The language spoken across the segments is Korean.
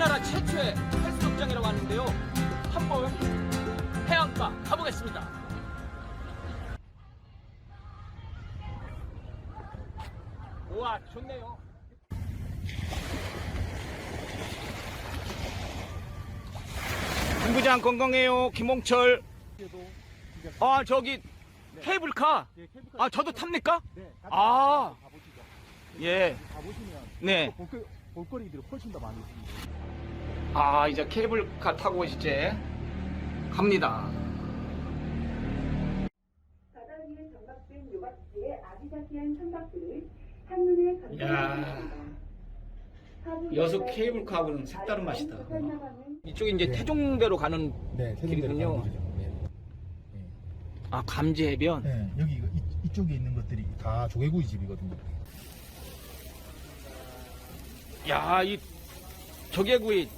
우리나라 최초의 해수욕장이라고 하는데요. 한번 해안가 가보겠습니다. 우와, 좋네요. 중부장 건강해요, 김홍철. 아, 저기 케이블카. 아, 저도 탑니까? 네, 아. 예. 가보시면 네. 볼거리들이 훨씬 더 많이 있습니다. 아, 이제 케이블카 타고 이제 갑니다. 바다 위에 정박된 요박지의 아기자기한 선박들을 한눈에 감상하겠습니다. 여수 케이블카하고는 색다른 맛이다. 이쪽이 이제 네. 태종대로 가는 네, 길이군요. 네. 아, 감지 해변. 네, 여기 이, 이쪽에 있는 것들이 다 조개구이 집이거든요. 야, 이 조개구이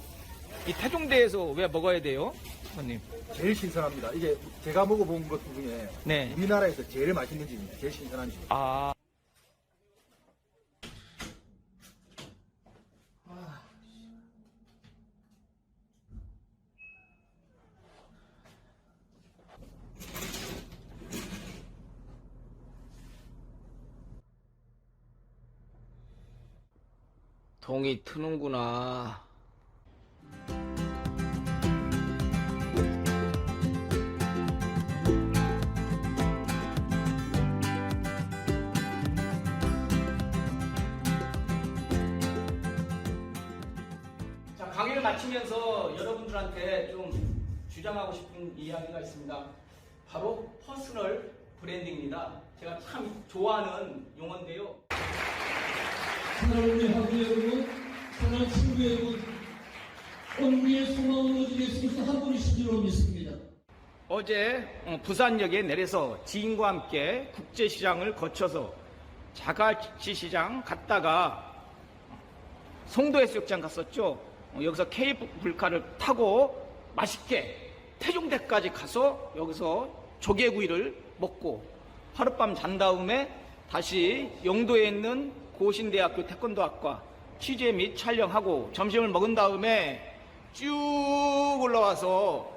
이 태종대에서 왜 먹어야 돼요? 선님. 제일 신선합니다. 이게 제가 먹어본 것 중에 네. 우리나라에서 제일 맛있는 집입니다. 제일 신선한 집. 아. 동이 트는구나. 자, 강의를 마치면서 여러분들한테 좀 주장하고 싶은 이야기가 있습니다. 바로 퍼스널 브랜딩입니다. 제가 참 좋아하는 용어인데요. 사랑하는 친 구 여러분, 온기의 소망을 얻으겠습니다. 한 분이시기로 믿습니다. 어제 어, 부산역에 내려서 지인과 함께 국제시장을 거쳐서 자갈치시장 갔다가 송도해수욕장 갔었죠. 어, 여기서 케이블카를 타고 맛있게 태종대까지 가서 여기서 조개구이를 먹고 하룻밤 잔 다음에 다시 영도에 있는 고신대학교 태권도학과 취재 및 촬영하고 점심을 먹은 다음에 쭉 올라와서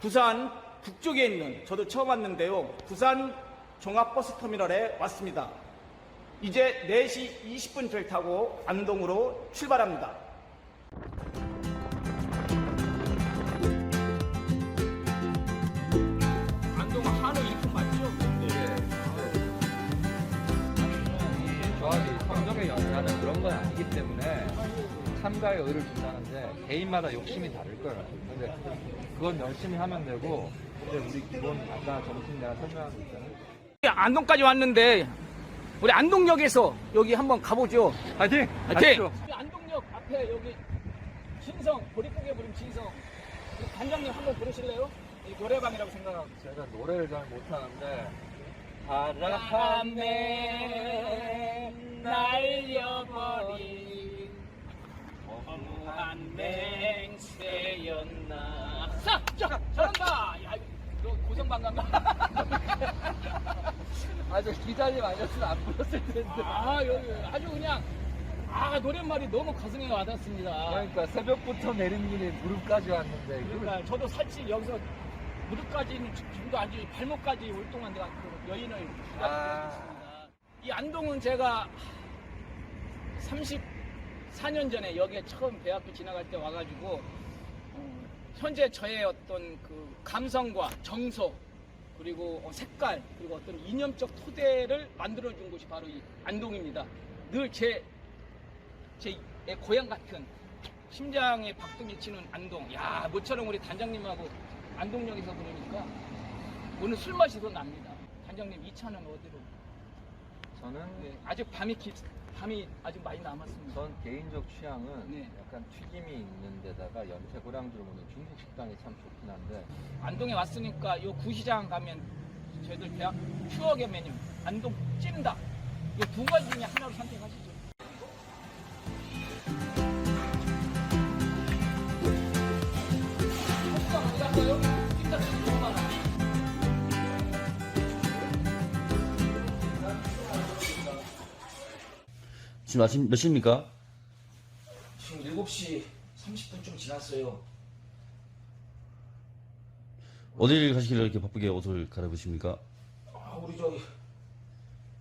부산 북쪽에 있는 저도 처음 왔는데요. 부산 종합버스터미널에 왔습니다. 이제 4시 20분을 타고 안동으로 출발합니다. 참가에 의의를 준다는데 개인마다 욕심이 다를 거예요. 근데 그건 열심히 하면 되고 근데 우리 기본 아까 점심 내가 설명한 거 있잖아요. 안동까지 왔는데 우리 안동역에서 여기 한번 가보죠. 파이팅! 화이팅! 안동역 앞에 여기 진성 보릿고개 부른 진성 그 단장님 한번 부르실래요? 이 노래방이라고 생각하고 제가 노래를 잘 못하는데 바람에 날려버린 허무한 맹세였나 자! 자! 잘한다! 야, 너 고성방간가? 아저 기자님 아니었으면 안 불렀을 텐데 아, 여기 아주 그냥 아, 노랫말이 너무 가슴에 와닿습니다. 그러니까 새벽부터 내린 길이 무릎까지 왔는데 그러니까 저도 사실 여기서 무릎까지는 정도 아주 발목까지 올 동안 내가 그 여인을 기다리고 아. 있습니다. 이 안동은 제가 34년 전에 여기에 처음 대학교 지나갈 때 와가지고 어, 현재 저의 어떤 그 감성과 정서 그리고 어, 색깔 그리고 어떤 이념적 토대를 만들어준 곳이 바로 이 안동입니다. 늘 제 제 고향 같은 심장에 박동이 치는 안동. 야, 모처럼 우리 단장님하고 안동역에서 부르니까 오늘 술 맛이 더 납니다. 단장님 2차는 어디로? 저는 네, 아직 밤이 기, 밤이 아직 많이 남았습니다. 전 개인적 취향은 네. 약간 튀김이 있는 데다가 연태 고량주를 먹는 중국 식당이 참 좋긴 한데 안동에 왔으니까 요 구시장 가면 저희들 대학 추억의 메뉴 안동 찜닭 이 두 가지 중에 하나로 선택하시죠. 지금 아침 몇 시입니까? 지금 7시 30분쯤 지났어요. 어딜 가시길래 이렇게 바쁘게 옷을 갈아입으십니까? 아, 우리 저기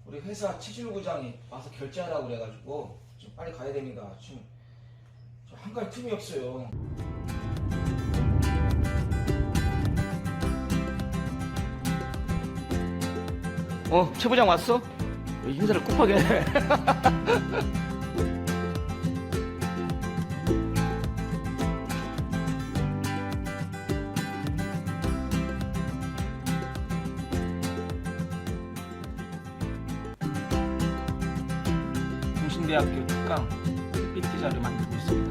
우리 회사 체질부장이 와서 결제하라고 그래가지고 지금 빨리 가야 됩니다. 지금 저 한갈 틈이 없어요. 어, 최 부장 왔어? 인사를 급하게 해. 동신대학교 특강 PPT자를 만들고 있습니다.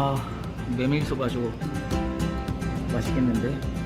아 메밀소바 저거 맛있겠는데?